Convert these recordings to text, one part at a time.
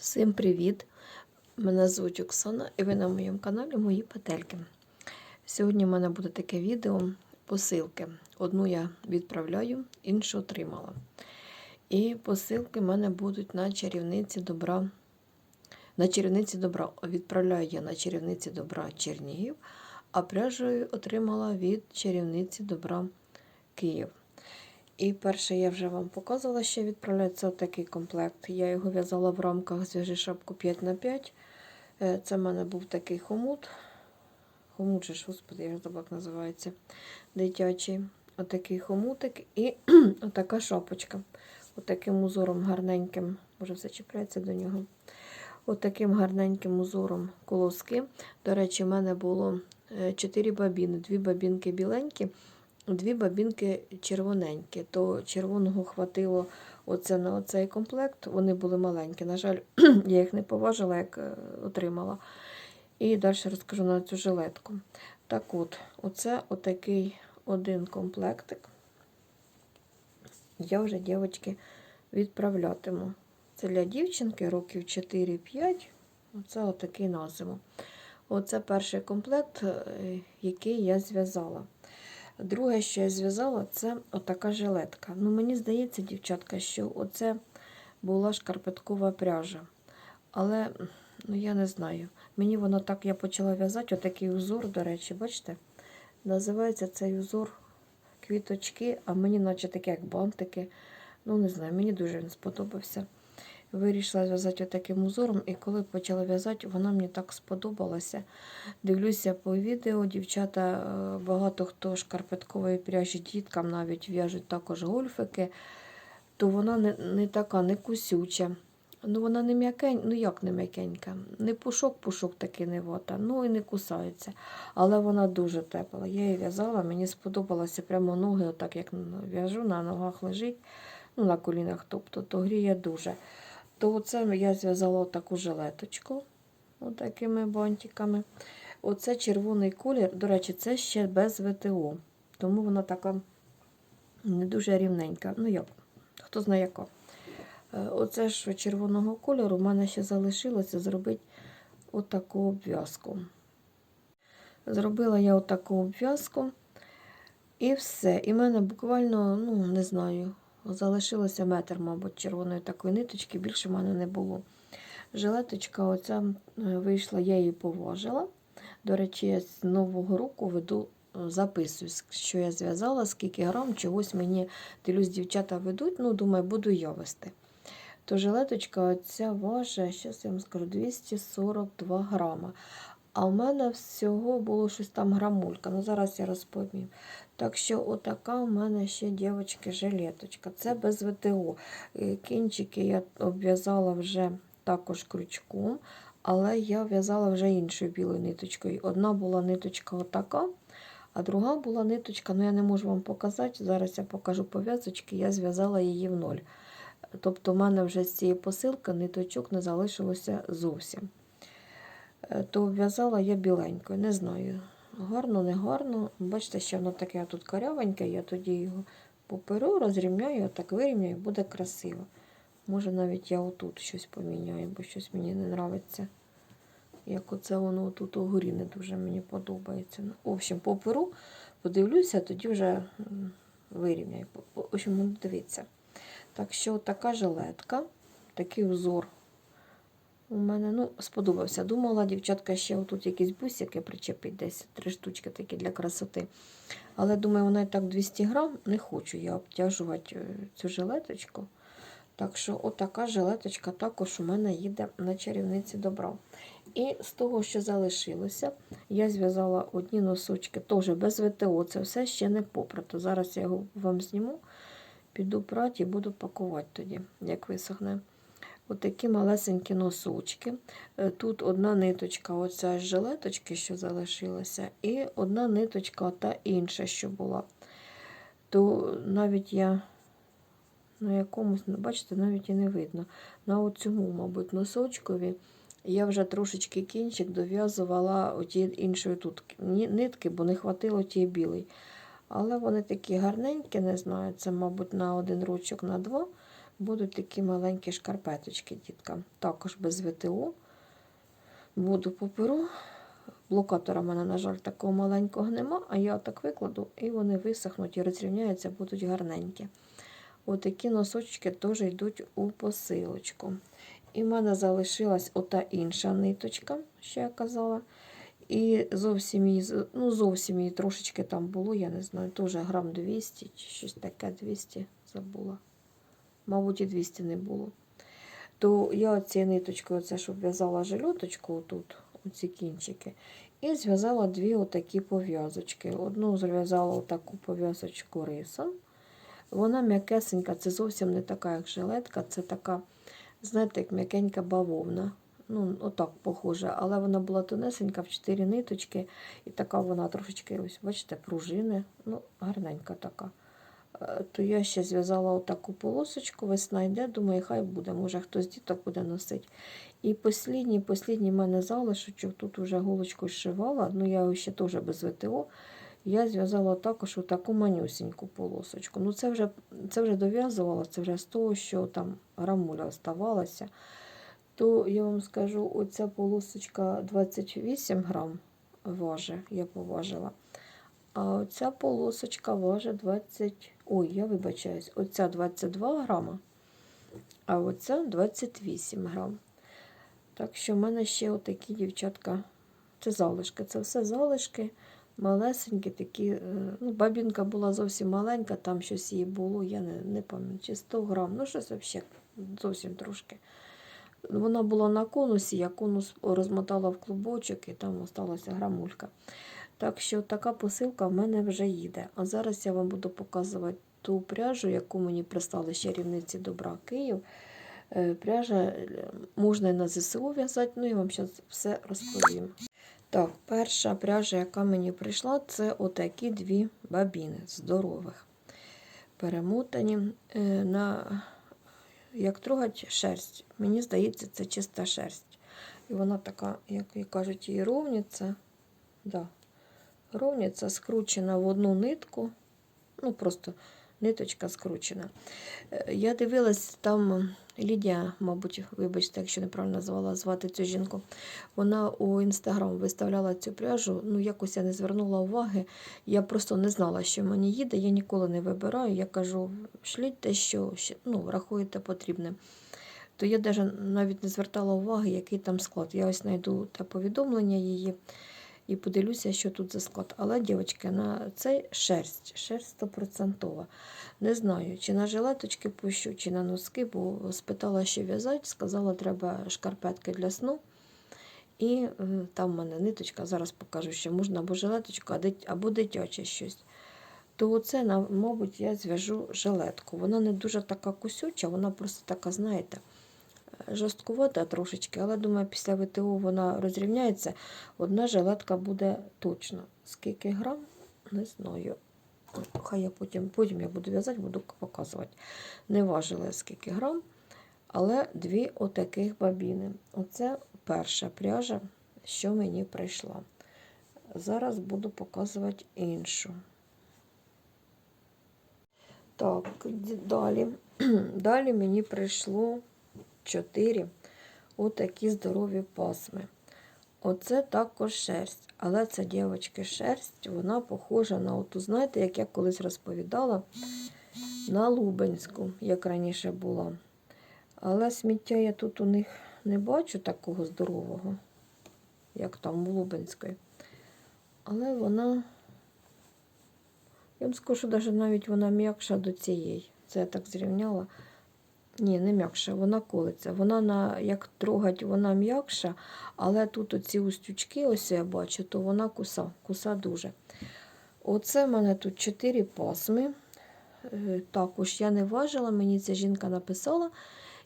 Всім привіт! Мене звуть Оксана і ви на моєму каналі Мої Петельки. Сьогодні в мене буде таке відео посилки. Одну я відправляю, іншу отримала. І посилки в мене будуть на чарівниці добра. На чарівниці добра відправляю я на чарівниці добра Чернігів, а пряжею отримала від чарівниці добра Київ. І перше я вже вам показувала, що відправляється такий комплект. Я його в'язала в рамках зв'яжи шапку 5х5. Е, Це в мене був такий хомут. Хомут же ж, господи, я забула, називається. Дитячий. Отакий хомутик і отака шапочка. Отаким узором гарненьким, може все чіпляється до нього. Отаким гарненьким узором колоски. До речі, в мене було 4 бабіни, дві бабінки біленькі дві бабінки червоненькі, то червоного хватило оце на оцей комплект. Вони були маленькі. На жаль, я їх не поважила, як е, отримала. І далі розкажу на цю жилетку. Так от, оце отакий один комплектик. Я вже, дівчатки, відправлятиму. Це для дівчинки років 4-5. Оце отакий на зиму. Оце перший комплект, е, який я зв'язала. Друге, що я зв'язала, це отака жилетка. Ну, Мені здається, дівчатка, що оце була шкарпеткова пряжа. Але ну, я не знаю. Мені воно так я почала в'язати, отакий узор, до речі, бачите? Називається цей узор квіточки, а мені, наче таке, як бантики. Ну, не знаю, мені дуже він сподобався. Вирішила зв'язати таким узором, і коли почала в'язати, вона мені так сподобалася. Дивлюся по відео, дівчата, е, багато хто шкарпеткової пряжі діткам навіть в'яжуть також гольфики, то вона не не така, не кусюча. Ну, Вона не м'якенька, ну як не м'якенька, не пушок-пушок такий не вота, ну і не кусається. Але вона дуже тепла. Я її в'язала, мені сподобалося прямо ноги, отак як в'яжу, на ногах лежить, ну на колінах, тобто, то гріє дуже то оце я зв'язала таку жилеточку отакими бантиками. Оце червоний колір, до речі, це ще без ВТО. Тому вона така не дуже рівненька. Ну як, хто знає яка. Е, оце ж червоного кольору в мене ще залишилося зробити отаку обв'язку. Зробила я отаку обв'язку. І все. І в мене буквально, ну, не знаю, Залишилося метр, мабуть, червоної такої ниточки, більше в мене не було. Жилеточка оця е, вийшла, я її поважила. До речі, я з нового року веду, е, записую, що я зв'язала, скільки грам, чогось мені дивлюсь, дівчата ведуть, ну, думаю, буду я вести. То жилеточка оця важить, зараз я вам скажу, 242 грама. А в мене всього було щось там грамулька. Ну, зараз я розповім. Так що, отака у мене ще, дівчатки, жилеточка. Це без ВТО. Е, кінчики я обв'язала вже також крючком, але я в'язала вже іншою білою ниточкою. Одна була ниточка отака, а друга була ниточка, ну я не можу вам показати. Зараз я покажу пов'язочки, я зв'язала її в ноль. Тобто, в мене вже з цієї посилки ниточок не залишилося зовсім. Е, то в'язала я біленькою, не знаю. Гарно, не гарно. Бачите, що воно таке тут корявеньке, я тоді його поперу, розрівняю, так вирівняю, буде красиво. Може, навіть я отут щось поміняю, бо щось мені не подобається. Як оце воно тут угорі не дуже мені подобається. Ну, В общем, поперу подивлюся, тоді вже вирівняю. В общем, ну, дивіться. Так що така жилетка, такий узор у мене ну, сподобався. Думала, дівчатка, ще отут якісь бусики причепить, десь три штучки такі для красоти. Але думаю, вона і так 200 грам, не хочу я обтяжувати е, цю жилеточку. Так що, отака жилеточка також у мене їде на чарівниці добра. І з того, що залишилося, я зв'язала одні носочки, теж без ВТО, це все ще не попрато. Зараз я його вам зніму, піду прати і буду пакувати тоді, як висохне. Отакі малесенькі носочки. Е, тут одна ниточка, оця з жилеточки, що залишилася, і одна ниточка та інша, що була. То навіть я на якомусь, ну, бачите, навіть і не видно. На оцьому, мабуть, носочкові я вже трошечки кінчик дов'язувала оті іншої тут нитки, бо не хватило тієї білої. Але вони такі гарненькі, не знаю, це, мабуть, на один ручок, на два будуть такі маленькі шкарпеточки діткам. Також без ВТО. Буду по перу. Блокатора в мене, на жаль, такого маленького нема, а я так викладу, і вони висохнуть і розрівняються, будуть гарненькі. Отакі носочки теж йдуть у посилочку. І в мене залишилась ота інша ниточка, що я казала. І зовсім її, ну, зовсім її трошечки там було, я не знаю, теж грам 200 чи щось таке 200 забула. Мабуть, і 200 не було. То я оцією ниточкою, оце, щоб в'язала жилеточку отут, оці кінчики, і зв'язала дві отакі пов'язочки. Одну зв'язала отаку пов'язочку рисом. Вона м'якесенька, це зовсім не така, як жилетка, це така, знаєте, як м'якенька бавовна. Ну, отак похоже, але вона була тонесенька в чотири ниточки, і така вона трошечки, ось, бачите, пружини, ну, гарненька така. Е, То я ще зв'язала отаку полосочку, весна йде, думаю, хай буде, може хтось діток буде носити. І послідній, послідній в мене залишочок, тут вже голочкою зшивала, ну я ще теж без ВТО. Я зв'язала також таку манюсіньку полосочку. Ну це вже, це вже дов'язувала, це вже з того, що там грамуля оставалася. То я вам скажу, оця полосочка 28 грам важить, я поважила. А оця полосочка важить 20. Ой, я вибачаюсь, оця 22 грама, а оця 28 грам. Так що в мене ще отакі дівчатка. Це залишки. Це все залишки, малесенькі такі. е, Ну, бабінка була зовсім маленька, там щось їй було, я не, не пам'ятаю, чи 100 грам, ну щось взагалі зовсім трошки. Вона була на конусі, я конус розмотала в клубочок і там осталася грамулька. Так що така посилка в мене вже їде. А зараз я вам буду показувати ту пряжу, яку мені прислали ще рівниці добра Київ. Е, Пряжа е, можна і на ЗСУ в'язати, ну я вам зараз все розповім. Так, перша пряжа, яка мені прийшла, це отакі дві бабіни здорових. Перемотані е, на як трогать шерсть. Мені здається, це чиста шерсть. І вона така, як і кажуть, її ровниця. Да. Ровниця скручена в одну нитку. Ну, просто ниточка скручена. Е, Я дивилась, там Лідія, мабуть, вибачте, якщо неправильно назвала звати цю жінку. Вона у інстаграм виставляла цю пряжу. Ну, якось я не звернула уваги. Я просто не знала, що мені їде. Я ніколи не вибираю. Я кажу, шліть те, що ну, рахуєте потрібним. То я навіть не звертала уваги, який там склад. Я ось знайду те повідомлення її і подивлюся, що тут за склад. Але, дівчатки, на цей шерсть, шерсть стопроцентова. Не знаю, чи на жилеточки пущу, чи на носки, бо спитала, що в'язати, сказала, треба шкарпетки для сну. І е, там в мене ниточка, зараз покажу, що можна або жилеточку, або дитяче щось. То оце, мабуть, я зв'яжу жилетку. Вона не дуже така кусюча, вона просто така, знаєте, жорсткувата трошечки, але думаю, після ВТО вона розрівняється. Одна жилетка буде точно. Скільки грам? Не знаю. Хай я потім, потім я буду в'язати, буду показувати. Не важила скільки грам, але дві отаких бабіни. Оце перша пряжа, що мені прийшла. Зараз буду показувати іншу. Так, далі. Далі мені прийшло 4 отакі здорові пасми. Оце також шерсть. Але це дівчатки шерсть, вона похожа на оту, знаєте, як я колись розповідала, на Лубенську, як раніше була. Але сміття я тут у них не бачу такого здорового, як там у Лубенської. Але вона, я вам скажу, навіть навіть вона м'якша до цієї. Це я так зрівняла. Ні, не м'якша, вона колиться. Вона на, як трогать, вона м'якша, але тут оці устючки, ось я бачу, то вона куса, куса дуже. Оце в мене тут 4 пасми. Е, Також я не важила, мені ця жінка написала,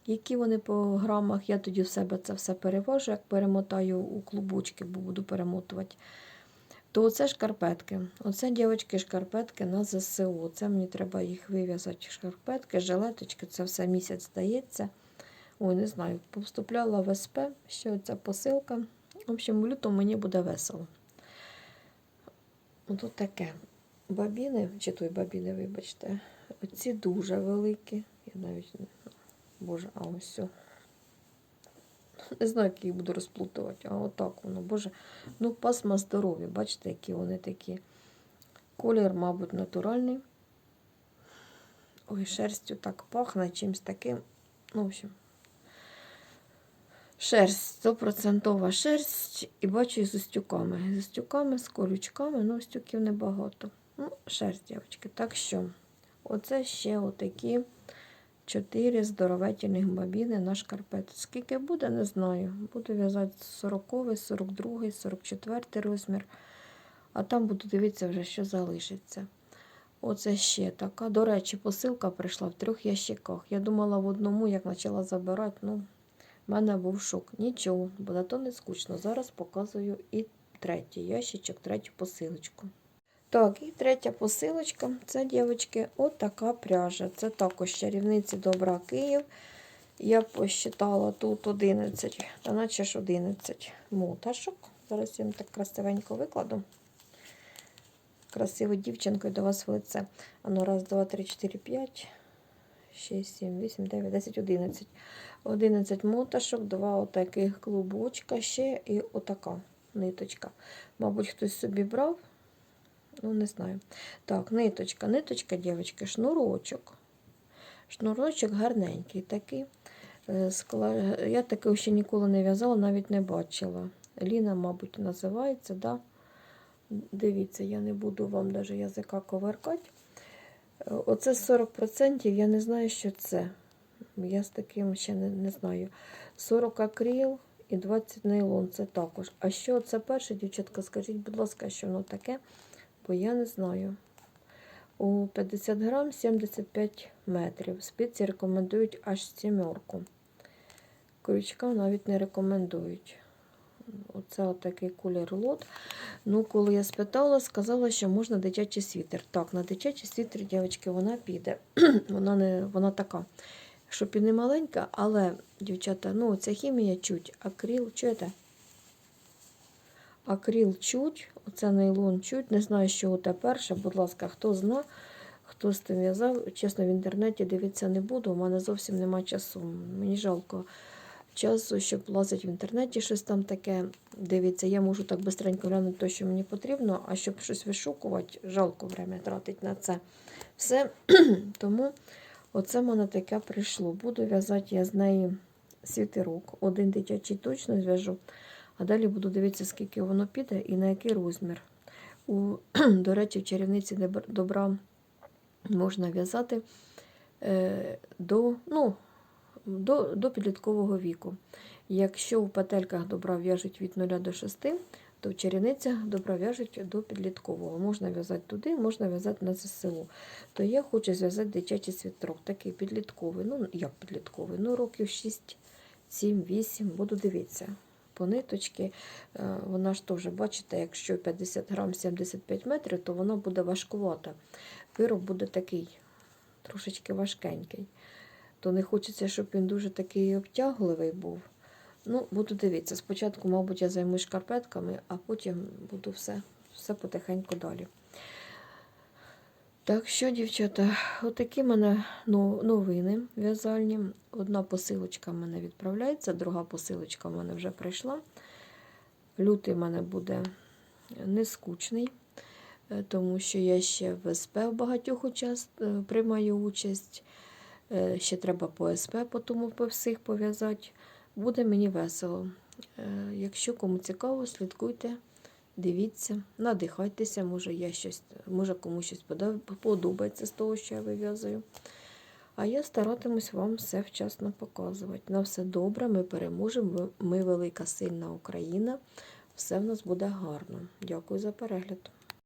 які вони по грамах. Я тоді в себе це все перевожу, як перемотаю у клубочки, бо буду перемотувати. То оце шкарпетки. Оце, дівчатки, шкарпетки на ЗСУ. Це мені треба їх вив'язати. Шкарпетки, жилеточки, це все місяць здається. Ой, не знаю, поступляла в СП, що ця посилка. В общем, в лютому мені буде весело. Ото таке. Бабіни, чи той бабіни, вибачте, оці дуже великі. Я навіть Боже, а ось. Не знаю, як їх буду розплутувати, а отак воно, боже. Ну, пасма здорові, бачите, які вони такі. Колір, мабуть, натуральний. Ой, шерстю так пахне чимось таким. Ну, в общем. Шерсть, стопроцентова шерсть. І бачу і з устюками. З устюками, з колючками, ну, устюків небагато. Ну, шерсть, дівчатки. Так що, оце ще отакі чотири здоровительних бабіни на шкарпет. Скільки буде, не знаю. Буду в'язати 40, 42, 44 розмір. А там буду дивитися вже, що залишиться. Оце ще така. До речі, посилка прийшла в трьох ящиках. Я думала в одному, як почала забирати, ну, в мене був шок. Нічого, бо на то не скучно. Зараз показую і третій ящичок, третю посилочку. Так, і третя посилочка. Це, дівчатки, отака пряжа. Це також чарівниці Добра Київ. Я посчитала тут 11, та наче ж 11 моташок. Зараз я вам так красивенько викладу. Красивою дівчинкою до вас в лице. Ану, раз, два, три, чотири, п'ять, шість, сім, вісім, дев'ять, десять, одинадцять. 11 моташок, два отаких клубочка, ще і отака ниточка. Мабуть, хтось собі брав. Ну, не знаю. Так, ниточка, ниточка, дівчатки, шнурочок. Шнурочок гарненький такий. Е, Я такого ще ніколи не в'язала, навіть не бачила. Ліна, мабуть, називається, да? Дивіться, я не буду вам навіть язика коверкати. Е, Оце 40%, я не знаю, що це. Я з таким ще не, не знаю. 40 акрил і 20 нейлон, це також. А що це перше, дівчатка, скажіть, будь ласка, що воно таке? Бо я не знаю. У 50 грам 75 метрів. Спиці рекомендують аж сімерку. Крючка навіть не рекомендують. Оце отакий колір лот. Ну, коли я спитала, сказала, що можна дитячий світер. Так, на дитячий світер, дівчатки, вона піде. вона не вона така, щоб і не маленька, але, дівчата, ну, ця хімія чуть, акрил, чуєте? Акрил чуть, оце нейлон чуть. Не знаю, що це перше. Будь ласка, хто зна, хто з тим в'язав. Чесно, в інтернеті дивитися не буду. У мене зовсім немає часу. Мені жалко часу, щоб лазити в інтернеті щось там таке. Дивіться, я можу так бистренько глянути те, що мені потрібно, а щоб щось вишукувати, жалко время тратити на це. Все. Тому оце мене таке прийшло. Буду в'язати я з неї світерок. Один дитячий точно зв'яжу. А далі буду дивитися, скільки воно піде і на який розмір. У, до речі, в чарівниці добра можна в'язати е, до, ну, до, до підліткового віку. Якщо в петельках добра в'яжуть від 0 до 6, то в чарівницях добра в'яжуть до підліткового. Можна в'язати туди, можна в'язати на ЗСУ. То я хочу зв'язати дитячий світрок, такий підлітковий. Ну, як підлітковий? Ну, років 6, 7, 8, буду дивитися по ниточки. Е, Вона ж теж, бачите, якщо 50 грам 75 метрів, то вона буде важкувата. Вироб буде такий трошечки важкенький. То не хочеться, щоб він дуже такий обтягливий був. Ну, буду дивитися. Спочатку, мабуть, я займусь шкарпетками, а потім буду все, все потихеньку далі. Так що, дівчата, отакі в мене ну, новини в'язальні. Одна посилочка в мене відправляється, друга посилочка в мене вже прийшла. Лютий в мене буде не скучний, е, тому що я ще в СП в багатьох учас... е, приймаю участь. Е, Ще треба по СП, по тому по всіх пов'язати. Буде мені весело. Якщо кому цікаво, слідкуйте. Дивіться, надихайтеся, може, я щось, може комусь щось подобається з того, що я вив'язую. А я старатимусь вам все вчасно показувати. На все добре, ми переможемо. Ми- велика, сильна Україна. Все в нас буде гарно. Дякую за перегляд.